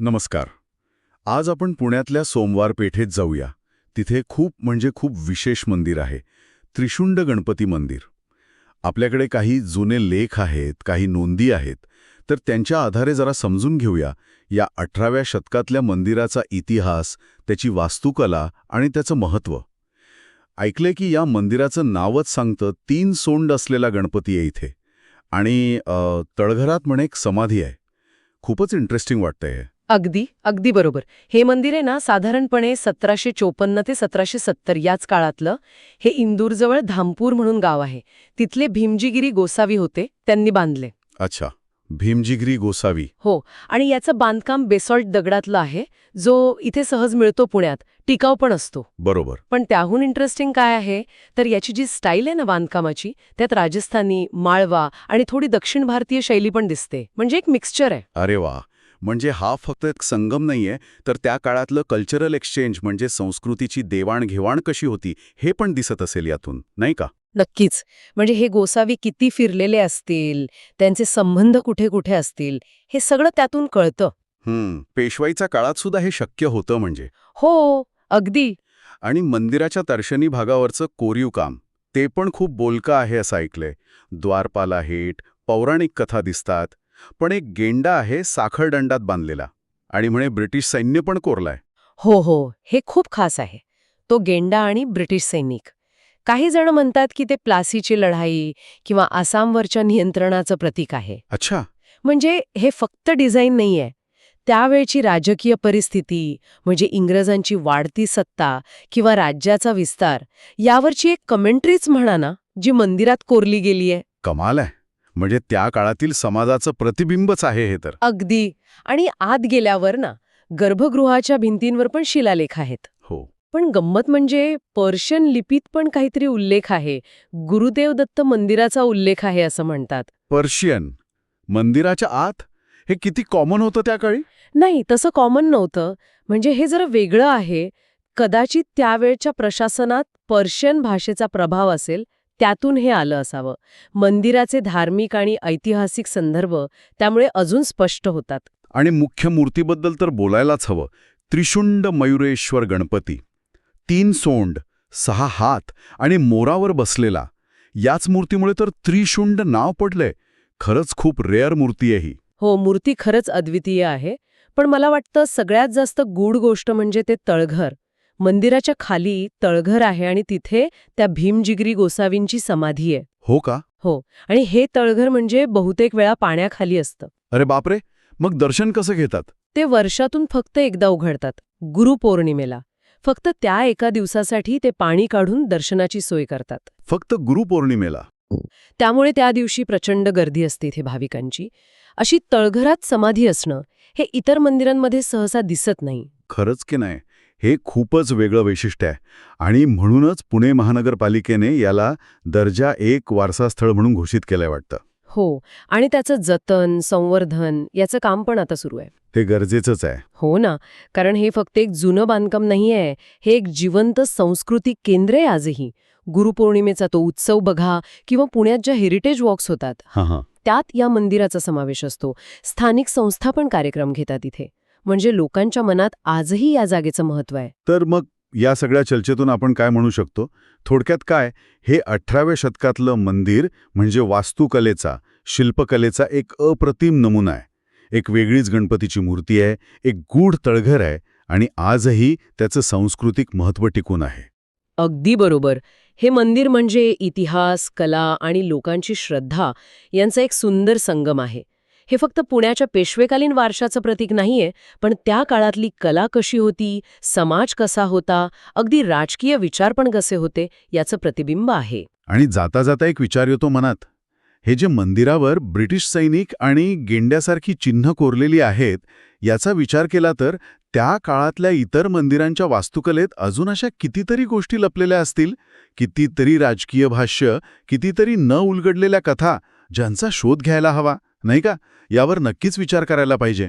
नमस्कार. आज आपण पुण्यातल्या सोमवार पेठेत जाऊया. तिथे खूप म्हणजे खूप विशेष मंदिर आहे. त्रिशुंड गणपती मंदिर. आपल्याकडे काही जुने लेख आहेत काही नोंदी आहेत. तर त्यांच्या आधारे जरा समजून घेऊया. या अठराव्या शतकातल्या मंदिराचा इतिहास त्याची वास्तुकला आणि त्याचं महत्त्व ऐकले की या मंदिराचं नावच सांगतं तीन सोंड असलेला गणपती आहे इथे. आणि तळघरात म्हणे एक समाधी आहे. खूपच इंटरेस्टिंग वाटतंय अगदी अगदी बरोबर. हे मंदिर आहे ना साधारणपणे सतराशे चोपन्न ते सतराशे सत्तर याच काळातलं. हे इंदूरजवळ धामपूर म्हणून गाव आहे. तिथले भीमजीगिरी गोसावी होते त्यांनी बांधले. अच्छा. भीमजिगरी गोसावी. हो आणि याचं बांधकाम बेसॉल्ट दगडातलं आहे जो इथे सहज मिळतो पुण्यात टिकाव पण असतो. बरोबर. पण त्याहून इंटरेस्टिंग काय आहे तर याची जी स्टाईल आहे ना बांधकामाची त्यात राजस्थानी माळवा आणि थोडी दक्षिण भारतीय शैली पण दिसते. म्हणजे एक मिक्सचर आहे. अरे वा. म्हणजे हा फक्त एक संगम नाहीये तर त्या काळातलं कल्चरल एक्सचेंज म्हणजे संस्कृतीची देवाणघेवाण कशी होती हे पण दिसत असेल यातून नाही का? नक्कीच. म्हणजे हे गोसावी किती फिरलेले असतील त्यांचे संबंध कुठे कुठे असतील हे सगळं त्यातून कळतं. हम्म पेशवाईच्या काळात सुद्धा हे शक्य होतं म्हणजे. हो अगदी. आणि मंदिराच्या दर्शनी भागावरचं कोरीव काम ते पण खूप बोलकं आहे असं ऐकलंय. द्वारपाला हेट पौराणिक कथा दिसतात पण एक गेंडा आहे साखळदंडात बांधलेला आणि म्हणे ब्रिटिश सैन्य पण कोरलाय. हो हो हे खूप खास आहे. तो गेंडा आणि ब्रिटिश सैनिक. काही जण म्हणतात की ते प्लासीची लढाई किंवा आसामवरच्या नियंत्रणाचं प्रतीक आहे. अच्छा. म्हणजे हे फक्त डिझाईन नाहीये. त्यावेळची राजकीय परिस्थिती म्हणजे इंग्रजांची वाढती सत्ता किंवा राज्याचा विस्तार यावरची एक कमेंट्रीच म्हणा ना जी मंदिरात कोरली गेलीये. कमाल आहे. म्हणजे त्या काळातील समाजाचं प्रतिबिंबच आहे हे तर. अगदी. आणि आत गेल्यावर ना गर्भगृहाच्या भिंतींवर पण शिलालेख आहेत. हो. पण गंमत म्हणजे पर्शियन लिपीत पण काहीतरी उल्लेख आहे. गुरुदेव दत्त मंदिराचा उल्लेख आहे असं म्हणतात. पर्शियन? मंदिराच्या आत? हे किती कॉमन होतं त्या काळी? नाही तसं कॉमन नव्हतं. म्हणजे हे जरा वेगळं आहे. कदाचित त्यावेळच्या प्रशासनात पर्शियन भाषेचा प्रभाव असेल त्यातून हे आलं असावं. मंदिराचे धार्मिक आणि ऐतिहासिक संदर्भ त्यामुळे अजून स्पष्ट होतात. आणि मुख्य मूर्तीबद्दल तर बोलायलाच हवं. त्रिशुंड मयुरेश्वर गणपती. तीन सोंड सहा हात आणि मोरावर बसलेला. याच मूर्तीमुळे तर त्रिशुंड नाव पडलंय. खरंच खूप रेअर मूर्ती आहे ही. हो मूर्ती खरंच अद्वितीय आहे. पण मला वाटतं सगळ्यात जास्त गूढ गोष्ट म्हणजे ते तळघर. मंदिराच्या खाली तळघर आहे आणि तिथे त्या भीमजिगरी गोसावींची समाधी आहे. हो का? हो. आणि हे तळघर म्हणजे बहुतेक वेळा पाण्याखाली असतं. अरे बापरे! मग दर्शन कसं घेतात? ते वर्षातून फक्त एकदा उघडतात गुरुपौर्णिमेला. फक्त त्या एका दिवसासाठी ते पाणी काढून दर्शनाची सोय करतात. फक्त गुरुपौर्णिमेला? त्यामुळे त्या दिवशी प्रचंड गर्दी असते इथे भाविकांची. अशी तळघरात समाधी असणं हे इतर मंदिरांमध्ये सहसा दिसत नाही. खरंच की नाही? हे खूपच वेगळं वैशिष्ट्य आहे. आणि म्हणूनच पुणे महानगरपालिकेने याला दर्जा एक वारसास्थळ म्हणून घोषित केलंय वाटतं. हो आणि त्याचं जतन संवर्धन याचं काम पण आता सुरू आहे. ते गरजेचंच आहे. हो ना कारण हे फक्त एक जुनं बांधकाम नाहीये हे एक जिवंत सांस्कृतिक केंद्र आहे आजही. गुरुपौर्णिमेचा तो उत्सव बघा किंवा पुण्यात ज्या हेरिटेज वॉक्स होतात हां हां. त्यात या मंदिराचा समावेश असतो. स्थानिक संस्था पण कार्यक्रम घेतात इथे. म्हणजे लोकांच्या मनात आजही या जागेचं महत्त्व आहे. तर मग या सगळ्या चर्चेतून आपण काय म्हणू शकतो? थोडक्यात काय? हे अठराव्या शतकातलं मंदिर म्हणजे वास्तुकलेचा शिल्पकलेचा एक अप्रतिम नमुना आहे. एक वेगळीच गणपतीची मूर्ती आहे एक गूढ तळघर आहे आणि आजही त्याचं सांस्कृतिक महत्त्व टिकून आहे. अगदी बरोबर. हे मंदिर म्हणजे इतिहास कला आणि लोकांची श्रद्धा यांचा एक सुंदर संगम आहे. हे फक्त पुण्याच्या पेशवेकालीन वारशाचं प्रतीक नाहीये पण त्या काळातली कला कशी होती समाज कसा होता अगदी राजकीय विचार पण कसे होते याचं प्रतिबिंब आहे. आणि जाता जाता एक विचार येतो मनात. हे जे मंदिरावर ब्रिटिश सैनिक आणि गेंड्यासारखी चिन्ह कोरलेली आहेत याचा विचार केला तर त्या काळातल्या इतर मंदिरांच्या वास्तुकलेत अजून अशा कितीतरी गोष्टी लपलेल्या असतील? कितीतरी राजकीय भाष्य कितीतरी न उलगडलेल्या कथा ज्यांचा शोध घ्यायला हवा. नाही का? यावर नक्कीच विचार करायला पाहिजे.